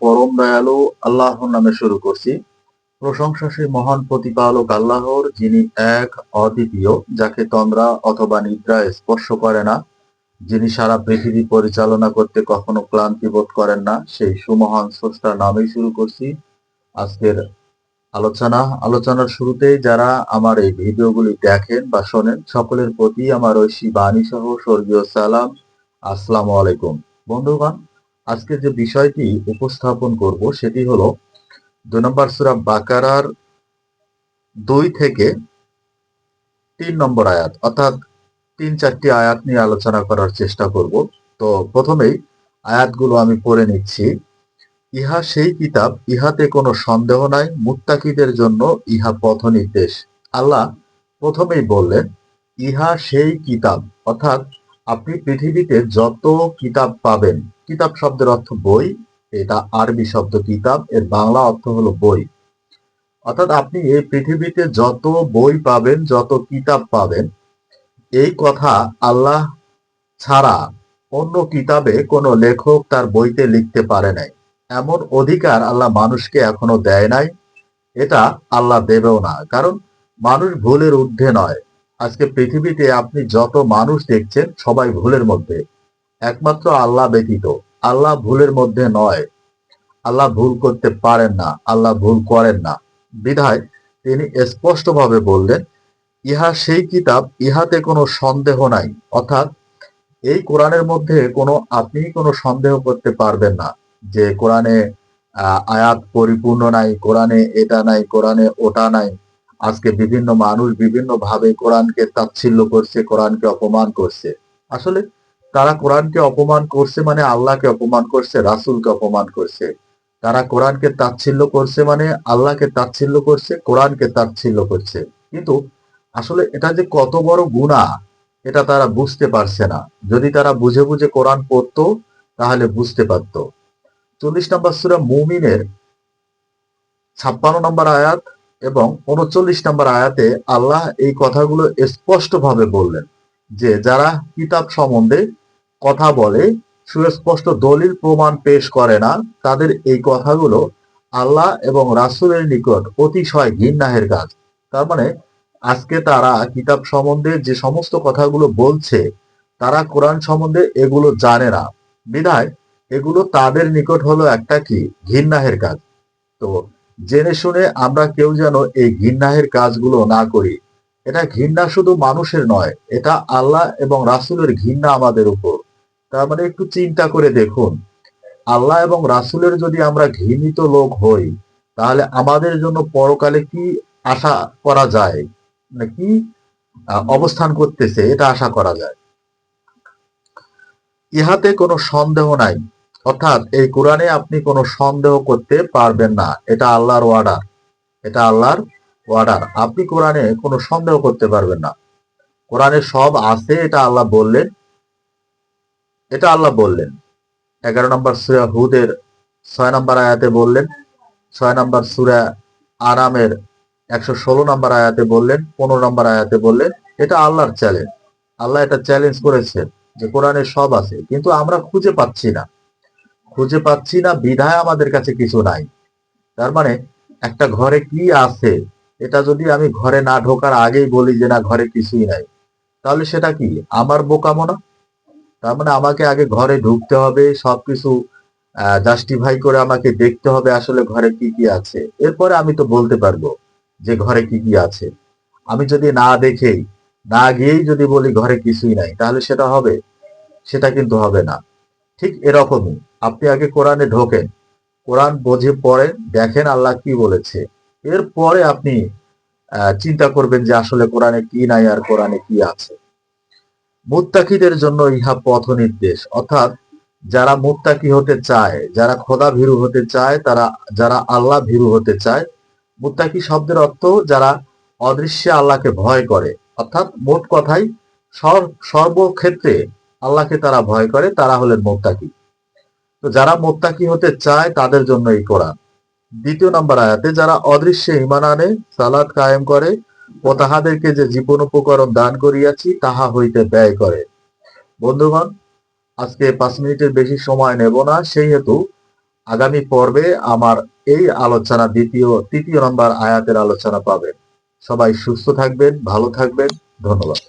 পরম দয়ালু আল্লাহর নামে শুরু করছি। প্রশংসা সেই মহান প্রতিপালক আল্লাহর, যিনি এক অদ্বিতীয়, যাকে তন্দ্রা অথবা নিদ্রা স্পর্শ করে না, যিনি সারা পৃথিবী পরিচালনা করতে কখনো ক্লান্তি বোধ করেন না, সেই সুমহান স্রষ্টার নামেই শুরু করছি আজকের আলোচনা। আলোচনার শুরুতেই যারা আমার এই ভিডিওগুলি দেখেন বা শোনেন, সকলের প্রতি আমার ঐশী বাণী সহ স্বর্গীয় সালাম। আসসালামু আলাইকুম। বন্ধুগণ, আজকে যে বিষয়টি উপস্থাপন করব সেটি হলো দুই নম্বর সুরা বাকারার দুই থেকে তিন নম্বর আয়াত, অর্থাৎ তিন চারটি আয়াত নিয়ে আলোচনা করার চেষ্টা করব। তো প্রথমেই আয়াতগুলো আমি পড়ে নিচ্ছি। ইহা সেই কিতাব, ইহাতে কোনো সন্দেহ নাই, মুত্তাকিদের জন্য ইহা পথ নির্দেশ। আল্লাহ প্রথমেই বললেন, ইহা সেই কিতাব, অর্থাৎ আপনি পৃথিবীতে যত কিতাব পাবেন, কিতাব শব্দের অর্থ বই, এটা আরবি শব্দ কিতাব, এর বাংলা অর্থ হলো বই। অর্থাৎ আপনি এই পৃথিবীতে যত বই পাবেন, যত কিতাব পাবেন, এই কথা আল্লাহ ছাড়া অন্য কিতাবে কোনো লেখক তার বইতে লিখতে পারে নাই। এমন অধিকার আল্লাহ মানুষকে এখনও দেয় নাই, এটা আল্লাহ দেবেও না। কারণ মানুষ ভুলের ঊর্ধ্বে নয়। আজকে পৃথিবীতে আপনি যত মানুষ দেখছেন, সবাই ভুলের মধ্যে। একমাত্র আল্লাহ ব্যতীত। আল্লাহ ভুলের মধ্যে নয়। আল্লাহ ভুল করতে পারেন না। আল্লাহ ভুল করেন না। বিধায় তিনি স্পষ্টভাবে বললেন, ইহা সেই কিতাব, ইহাতে কোনো সন্দেহ নাই। অর্থাৎ এই কোরআনের মধ্যে কোনো আপনি কোনো সন্দেহ করতে পারবেন না যে কোরআনে আয়াত পরিপূর্ণ নাই, কোরআনে এটা নাই, কোরআনে ওটা নাই। আজকে বিভিন্ন মানুষ বিভিন্ন ভাবে কোরআনকে তাচ্ছিল্য করছে, কোরআনকে অপমান করছে। আসলে তারা কোরআনকে অপমান করছে মানে আল্লাহকে অপমান করছে, রাসূলকে অপমান করছে। তারা কোরআনকে তাচ্ছিল্য করছে মানে আল্লাহকে তাচ্ছিল্য করছে, কোরআনকে তাচ্ছিল্য করছে। কিন্তু আসলে এটা যে কত বড় গুনাহ, এটা তারা বুঝতে পারছে না। যদি তারা বুঝে বুঝে কোরআন পড়তো, তাহলে বুঝতে পারতো। চল্লিশ নম্বর সূরা মুমিনের ছাপ্পান্ন নম্বর আয়াত এবং উনচল্লিশ নম্বর আয়াতে আল্লাহ এই কথাগুলো স্পষ্টভাবে বললেন যে যারা কিতাব সম্বন্ধে কথা বলে, সুস্পষ্ট দলিল প্রমাণ পেশ করে না, তাদের এই কথাগুলো আল্লাহ এবং রাসূলের নিকট অতিশয় ঘৃণাহের কাজ তার মানে আজকে তারা কিতাব সম্বন্ধে যে সমস্ত কথাগুলো বলছে, তারা কোরআন সম্বন্ধে এগুলো জানে না। বিধায় এগুলো তাদের নিকট হলো একটা কি? ঘৃণাহের কাজ তো জেনে শুনে আমরা কেউ যেন এই ঘৃণাহের কাজগুলো না করি। এটা ঘৃণা শুধু মানুষের নয় এটা আল্লাহ এবং রাসূলের ঘৃণা আমাদের উপর। তার মানে একটু চিন্তা করে দেখুন আল্লাহ এবং রাসূলের যদি আমরা ঘৃণিত লোক হই তাহলে আমাদের জন্য পরকালে কি আশা করা যায়? মানে কি আহ, অবস্থান করতেছে এটা আশা করা যায়। ইহাতে কোনো সন্দেহ নাই। অর্থাৎ এই কোরআনে আপনি কোনো সন্দেহ করতে পারবেন না। এটা আল্লাহর ওয়ার্ডার এটা আল্লাহর ওয়ার্ডার আপনি কোরআনে কোনো সন্দেহ করতে পারবেন না। কোরআনে সব আছে, এটা আল্লাহ বললেন। এটা আল্লাহ বললেন। এগারো নম্বর সুরা হুদের ছয় নম্বর আয়াতে বললেন। ছয় নম্বর সুরা আরামের একশো ষোলো নম্বর আয়াতে বললেন। পনেরো নম্বর আয়াতে বললেন। এটা আল্লাহর চ্যালেঞ্জ আল্লাহ এটা চ্যালেঞ্জ করেছেন যে কোরআনে সব আছে, কিন্তু আমরা খুঁজে পাচ্ছি না। খুঁজে পাচ্ছি না, বিধায় আমাদের কাছে কিছু নাই। তার মানে একটা ঘরে কি আছে, এটা যদি আমি ঘরে না ঢোকার আগেই বলি যে না, ঘরে কিছুই নাই, তাহলে সেটা কি? আমার বোকামো না তার মানে আমাকে আগে ঘরে ঢুকতে হবে, সবকিছু জাস্টিফাই করে আমাকে দেখতে হবে আসলে ঘরে কি কি আছে। এরপরে আমি তো বলতে পারব যে ঘরে কি কি আছে। আমি যদি না দেখেই, না গিয়েই যদি বলি ঘরে কিছুই নাই, তাহলে সেটা হবে? সেটা কিন্তু হবে না। ঠিক এরকমই। আপনি আগে কোরআনে ঢোকেন। কোরআন বোঝে পড়ে দেখেন আল্লাহ কি বলেছে। এরপরে আপনি চিন্তা করবেন যে আসলে কোরআনে কি নাই আর কোরআনে কি আছে। মুত্তাকিদের জন্য ইহা পথ নির্দেশ। অর্থাৎ যারা মুত্তাকি হতে চায়, যারা খোদা ভীরু হতে চায়, তারা, যারা আল্লাহ ভীরু হতে চায়, মুত্তাকি শব্দের অর্থ যারা অদৃশ্যে আল্লাহকে ভয় করে। অর্থাৎ মোট কথাই সর- সর্বক্ষেত্রে আল্লাহকে তারা ভয় করে, তারা হলেন মোত্তাকি। তো যারা মোত্তাকি হতে চায় তাদের জন্য এই কোরআন। দ্বিতীয় নম্বর আয়াতে, যারা অদৃশ্যে ইমান আনে সালাদ কায়েম করে, ও তাহাদেরকে যে জীবন উপকরণ দান করিয়াছি, তাহা হইতে ব্যয় করে। বন্ধুগণ, আজকে পাঁচ মিনিটের বেশি সময় নেব না সেই হেতু আগামী পর্বে আমার এই আলোচনা, দ্বিতীয়, তৃতীয় নম্বর আয়াতের আলোচনা পাবেন। সবাই সুস্থ থাকবেন, ভালো থাকবেন, ধন্যবাদ।